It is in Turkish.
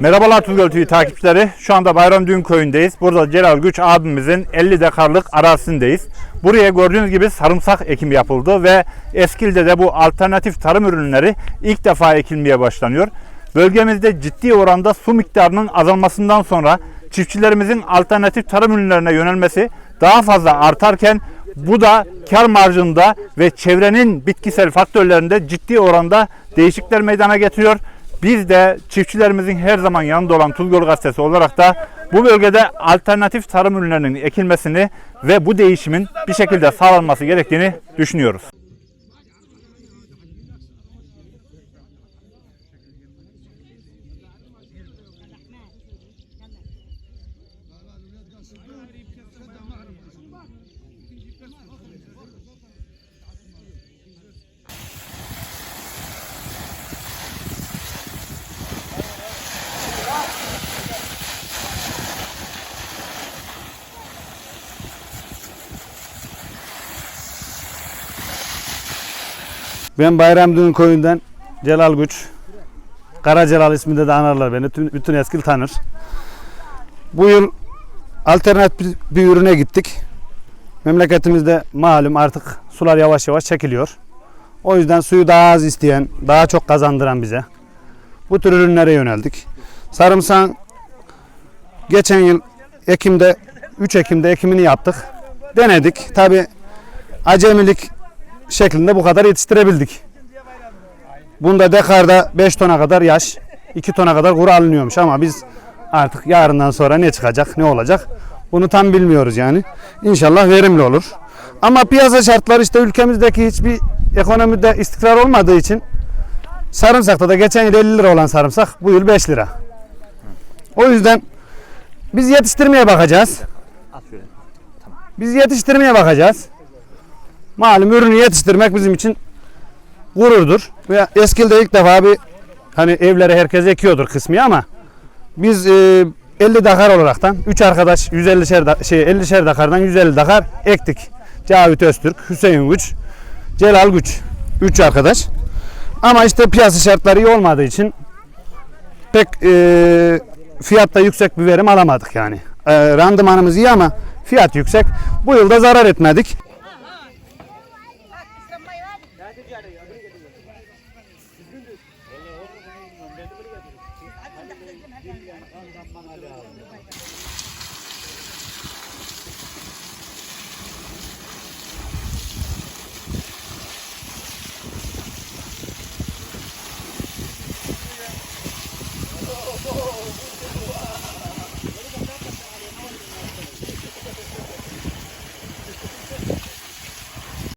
Merhabalar Tuzgöl TV takipçileri. Şu anda Bayram Düğün köyündeyiz. Burada Celal Güç abimizin 50 dekarlık arazisindeyiz. Buraya gördüğünüz gibi sarımsak ekimi yapıldı ve Eskil'de de bu alternatif tarım ürünleri ilk defa ekilmeye başlanıyor. Bölgemizde ciddi oranda su miktarının azalmasından sonra çiftçilerimizin alternatif tarım ürünlerine yönelmesi daha fazla artarken bu da kar marjında ve çevrenin bitkisel faktörlerinde ciddi oranda değişiklikler meydana getiriyor. Biz de çiftçilerimizin her zaman yanında olan Tuzgöl Gazetesi olarak da bu bölgede alternatif tarım ürünlerinin ekilmesini ve bu değişimin bir şekilde sağlanması gerektiğini düşünüyoruz. Ben Bayram Düğün Köyü'nden Celal Güç. Kara Celal isminde de anarlar beni. Tüm- Bütün eskil tanır. Bu yıl alternatif bir- bir ürüne gittik. Memleketimizde malum artık sular yavaş yavaş çekiliyor. O yüzden suyu daha az isteyen, daha çok kazandıran bize. Bu tür ürünlere yöneldik. Sarımsağın geçen yıl Ekim'de 3 Ekim'de ekimini yaptık. Denedik. Tabi acemilik şeklinde bu kadar yetiştirebildik. Bunda dekarda 5 tona kadar yaş, 2 tona kadar kuru alınıyormuş ama biz artık yarından sonra ne çıkacak, ne olacak bunu tam bilmiyoruz yani. İnşallah verimli olur. Ama piyasa şartları işte ülkemizdeki hiçbir ekonomide istikrar olmadığı için sarımsakta da geçen yıl 50 lira olan sarımsak bu yıl 5 lira. O yüzden biz yetiştirmeye bakacağız. Biz yetiştirmeye bakacağız. Malum ürünü yetiştirmek bizim için gururdur. Ve Eskil'de ilk defa bir hani evlere herkes ekiyordur kısmi ama biz e, 50 dakar olaraktan 3 arkadaş 150 şer da, şey 50 şer dakardan 150 dakar ektik. Cavit Öztürk, Hüseyin Güç, Celal Güç 3 arkadaş. Ama işte piyasa şartları iyi olmadığı için pek e, fiyatta yüksek bir verim alamadık yani. E, randımanımız iyi ama fiyat yüksek. Bu yılda zarar etmedik. Oh, oh, oh.